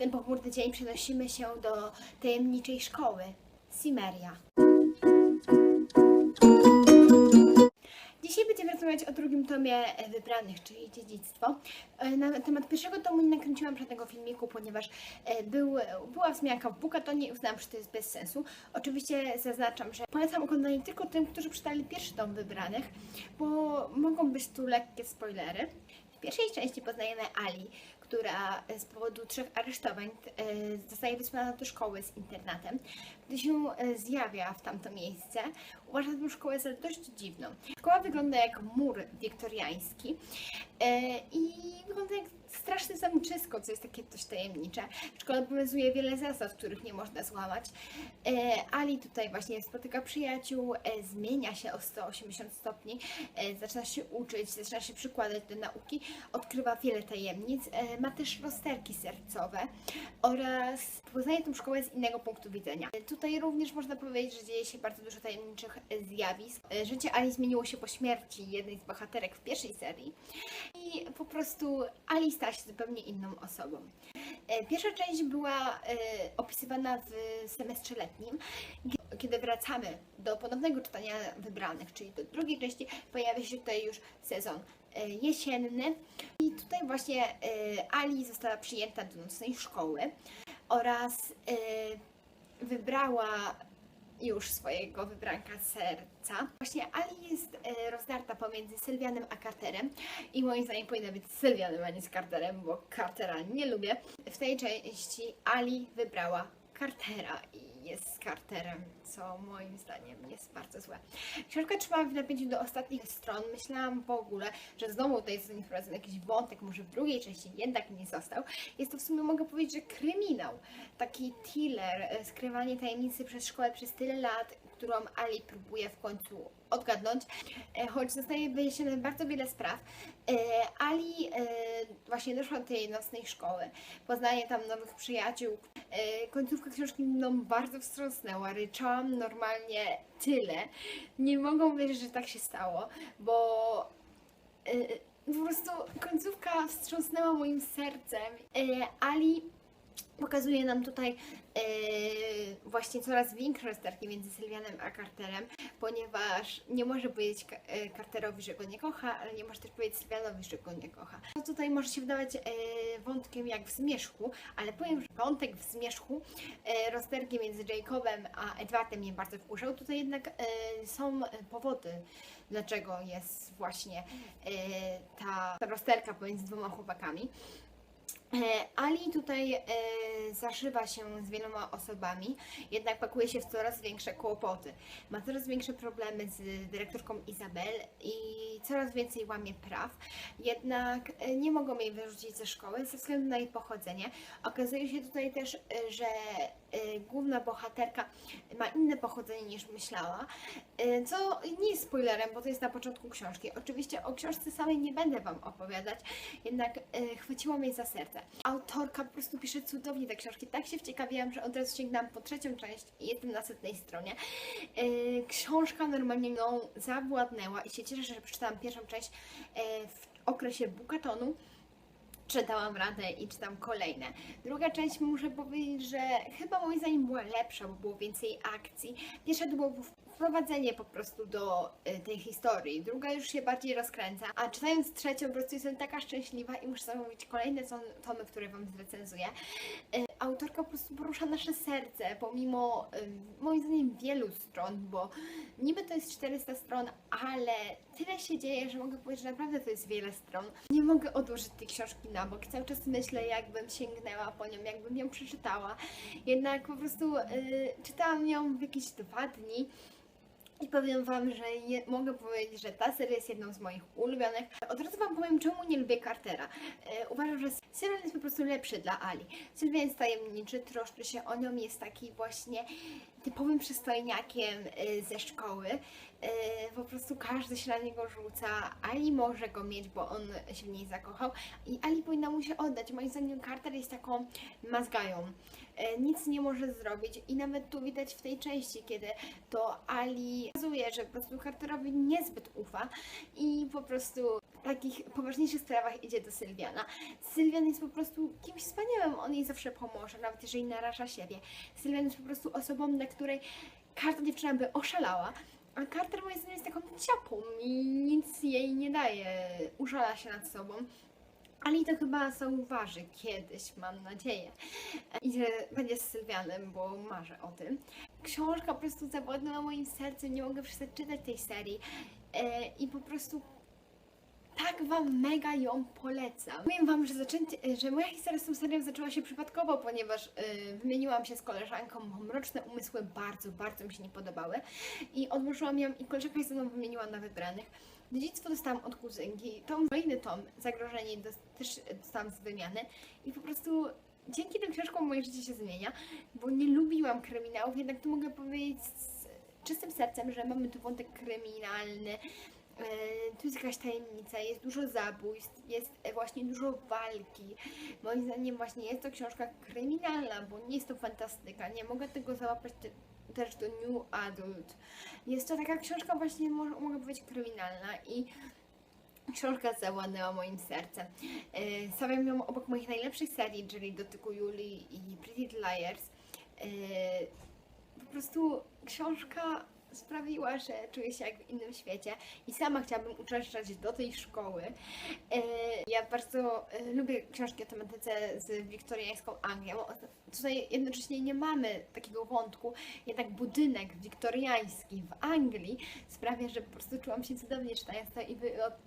ten pochmurny dzień przenosimy się do tajemniczej szkoły Simeria. Dzisiaj będziemy rozmawiać o drugim tomie Wybranych, czyli Dziedzictwo. E, Na temat pierwszego tomu nie nakręciłam żadnego filmiku, ponieważ e, był, była wzmianka w Bukatonie i uznałam, że to jest bez sensu. Oczywiście zaznaczam, że polecam oglądanie tylko tym, którzy przeczytali pierwszy tom Wybranych, bo mogą być tu lekkie spoilery. W pierwszej części poznajemy Ali, która z powodu trzech aresztowań e, zostaje wysłana do szkoły z internatem. Gdy się e, zjawia w tamto miejsce, uważa tę szkołę za dość dziwną. Szkoła wygląda jak mur wiktoriański e, i wygląda jak straszne zamczysko, co jest takie dość tajemnicze. Szkoła obowiązuje wiele zasad, których nie można złamać. E, Ali tutaj właśnie spotyka przyjaciół, e, zmienia się o 180 stopni, zaczyna się uczyć, zaczyna się przykładać do nauki, odkrywa wiele tajemnic, ma też rozterki sercowe oraz poznaje tę szkołę z innego punktu widzenia. Tutaj również można powiedzieć, że dzieje się bardzo dużo tajemniczych zjawisk. E, Życie Ali zmieniło się po śmierci jednej z bohaterek w pierwszej serii i po prostu Ali stała się zupełnie inną osobą. E, Pierwsza część była e, opisywana w semestrze letnim, kiedy wracamy do ponownego czytania wybranych, czyli do drugiej części, pojawia się tutaj już sezon jesienny i tutaj właśnie Ali została przyjęta do nocnej szkoły oraz wybrała już swojego wybranka serca. Właśnie Ali jest e, rozdarta pomiędzy Sylwianem a Carterem i moim zdaniem powinna być Sylwianem, a nie z Carterem, bo Cartera nie lubię. W tej części Ali wybrała Cartera i jest z Carterem, co moim zdaniem jest bardzo złe. Książka trzymała w napięciu do ostatnich stron. Myślałam w ogóle, że znowu tutaj zostanie wprowadzony jakiś wątek, może w drugiej części jednak nie został. Jest to w sumie, mogę powiedzieć, że kryminał. Taki thriller, e, skrywanie tajemnicy przez szkołę przez tyle lat, którą Ali próbuje w końcu odgadnąć, choć zostaje wyjaśnione bardzo wiele spraw. E, Ali e, właśnie doszła do tej nocnej szkoły, poznaje tam nowych przyjaciół. E, Końcówka książki mną bardzo wstrząsnęła, ryczałam normalnie tyle. Nie mogą wierzyć, że tak się stało, bo e, po prostu końcówka wstrząsnęła moim sercem. E, Ali pokazuje nam tutaj e, właśnie coraz większe rozterki między Sylwianem a Carterem, ponieważ nie może powiedzieć e, Carterowi, że go nie kocha, ale nie może też powiedzieć Sylwianowi, że go nie kocha. To tutaj może się wydawać e, wątkiem jak w Zmierzchu, ale powiem, że wątek w Zmierzchu, e, rozterki między Jacobem a Edwardem mnie bardzo wkurzał. Tutaj jednak e, są powody, dlaczego jest właśnie ta, ta rozterka pomiędzy dwoma chłopakami. E, Ali tutaj e, zaszywa się z wieloma osobami, jednak pakuje się w coraz większe kłopoty. Ma coraz większe problemy z dyrektorką Izabel i coraz więcej łamie praw, jednak e, nie mogą jej wyrzucić ze szkoły ze względu na jej pochodzenie. Okazuje się tutaj też, e, że główna bohaterka ma inne pochodzenie niż myślała, e, co nie jest spoilerem, bo to jest na początku książki. Oczywiście o książce samej nie będę Wam opowiadać, jednak e, chwyciło mnie za serce. Autorka po prostu pisze cudownie te książki. Tak się wciekawiłam, że od razu sięgnęłam po trzecią część i jestem na setnej stronie. Książka normalnie mną zawładnęła i się cieszę, że przeczytałam pierwszą część w okresie bukatonu czytałam radę i czytam kolejne. Druga część muszę powiedzieć, że chyba moim zdaniem była lepsza, bo było więcej akcji. Pierwsza to było wprowadzenie po prostu do y, tej historii. Druga już się bardziej rozkręca, a czytając trzecią po prostu jestem taka szczęśliwa i muszę zamówić kolejne tom- tomy, które Wam zrecenzuję. Autorka po prostu porusza nasze serce, pomimo moim zdaniem wielu stron, bo niby to jest 400 stron, ale tyle się dzieje, że mogę powiedzieć, że naprawdę to jest wiele stron. Nie mogę odłożyć tej książki na bok. Cały czas myślę, jakbym sięgnęła po nią, jakbym ją przeczytała. Jednak po prostu y, czytałam ją w jakieś dwa dni. I powiem Wam, że je, mogę powiedzieć, że ta seria jest jedną z moich ulubionych. Od razu Wam powiem, czemu nie lubię Cartera. E, uważam, że Sylwian jest po prostu lepszy dla Ali. Sylwian jest tajemniczy, troszczy się o nią, jest taki właśnie typowym przystojniakiem e, ze szkoły. E, po prostu każdy się na niego rzuca. Ali może go mieć, bo on się w niej zakochał. I Ali powinna mu się oddać. Moim zdaniem Carter jest taką mazgają. E, nic nie może zrobić i nawet tu widać w tej części, kiedy to Ali pokazuje, że po prostu Carterowi niezbyt ufa i po prostu takich poważniejszych sprawach idzie do Sylwiana. Sylwian jest po prostu kimś wspaniałym, on jej zawsze pomoże, nawet jeżeli naraża siebie. Sylwian jest po prostu osobą, na której każda dziewczyna by oszalała. A Carter moim zdaniem jest taką ciapą i nic jej nie daje, użala się nad sobą. Ale i to chyba zauważy kiedyś, mam nadzieję. I że będzie z Sylwianem, bo marzę o tym. Książka po prostu zawładnęła moim sercem, nie mogę przestać czytać tej serii. E, I po prostu tak Wam mega ją polecam. Powiem Wam, że, zaczęcie, że moja historia z tą serią zaczęła się przypadkowo, ponieważ y, wymieniłam się z koleżanką, bo Mroczne Umysły bardzo, bardzo mi się nie podobały i odłożyłam ją i koleżanka się ze mną wymieniła na wybranych. Dziedzictwo dostałam od kuzynki, tom, kolejny tom, Zagrożenie, dos- też dostałam z wymiany i po prostu dzięki tym książkom moje życie się zmienia, bo nie lubiłam kryminałów, jednak tu mogę powiedzieć z czystym sercem, że mamy tu wątek kryminalny, E, tu jest jakaś tajemnica, jest dużo zabójstw, jest właśnie dużo walki. Moim zdaniem właśnie jest to książka kryminalna, bo nie jest to fantastyka. Nie mogę tego załapać też do New Adult. Jest to taka książka właśnie, mo- mogę powiedzieć, kryminalna i książka zawładnęła moim sercem. E, Stawiam ją obok moich najlepszych serii, czyli Dotyku Julii i Pretty Liars. E, po prostu książka sprawiła, że czuję się jak w innym świecie i sama chciałabym uczęszczać do tej szkoły. E, Ja bardzo e, lubię książki o tematyce z wiktoriańską Anglią. Tutaj jednocześnie nie mamy takiego wątku, jednak budynek wiktoriański w Anglii sprawia, że po prostu czułam się cudownie czytając to i,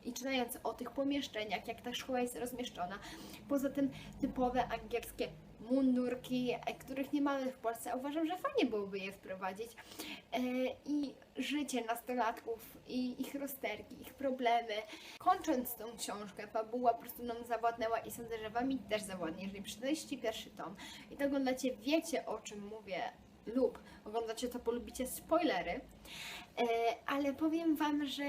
i czytając o tych pomieszczeniach, jak ta szkoła jest rozmieszczona. Poza tym typowe angielskie mundurki, których nie mamy w Polsce. a Uważam, że fajnie byłoby je wprowadzić. E, I życie nastolatków, i ich rozterki, ich problemy. Kończąc tą książkę, fabuła po prostu nam zawładnęła i sądzę, że Wami też zawładnie. Jeżeli przeczytaliście pierwszy tom i to oglądacie, wiecie o czym mówię lub oglądacie to, polubicie spoilery, e, ale powiem Wam, że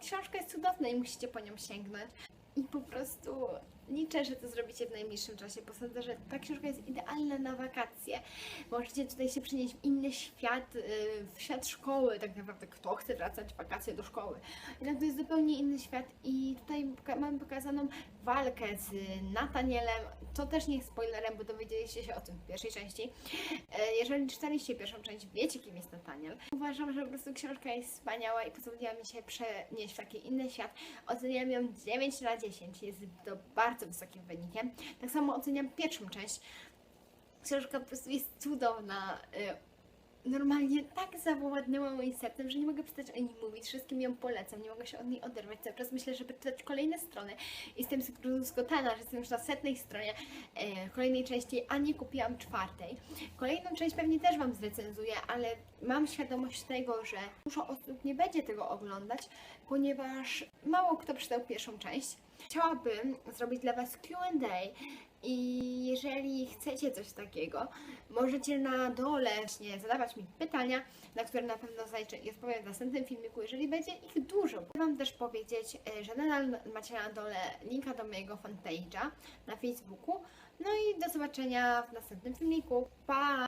książka jest cudowna i musicie po nią sięgnąć. I po prostu liczę, że to zrobicie w najbliższym czasie, bo sądzę, że ta książka jest idealna na wakacje. Możecie tutaj się przenieść w inny świat, y, w świat szkoły, tak naprawdę kto chce wracać w wakacje do szkoły. Jednak to jest zupełnie inny świat i tutaj mamy pokazaną walkę z Natanielem. To też nie jest spoilerem, bo dowiedzieliście się o tym w pierwszej części. E, Jeżeli czytaliście pierwszą część, wiecie kim jest Nataniel. Uważam, że po prostu książka jest wspaniała i pozwoliła mi się przenieść w taki inny świat. Oceniam ją 9 na 10, jest to bardzo wysokim wynikiem. Tak samo oceniam pierwszą część. Książka po prostu jest cudowna. y, Normalnie tak zawładnęła moim sercem, że nie mogę przestać o niej mówić. Wszystkim ją polecam, nie mogę się od niej oderwać. Cały czas myślę, żeby czytać kolejne strony. Jestem skotana, że jestem już na setnej stronie e, kolejnej części, a nie kupiłam czwartej. Kolejną część pewnie też Wam zrecenzuję, ale mam świadomość tego, że dużo osób nie będzie tego oglądać, ponieważ mało kto przeczytał pierwszą część. Chciałabym zrobić dla Was Q&A i jeżeli chcecie coś takiego, możecie na dole właśnie zadawać mi pytania, na które na pewno zajrzę i odpowiem w następnym filmiku, jeżeli będzie ich dużo. Chcę Wam też powiedzieć, e, że nadal macie na dole linka do mojego fanpage'a na Facebooku. No i do zobaczenia w następnym filmiku. Pa!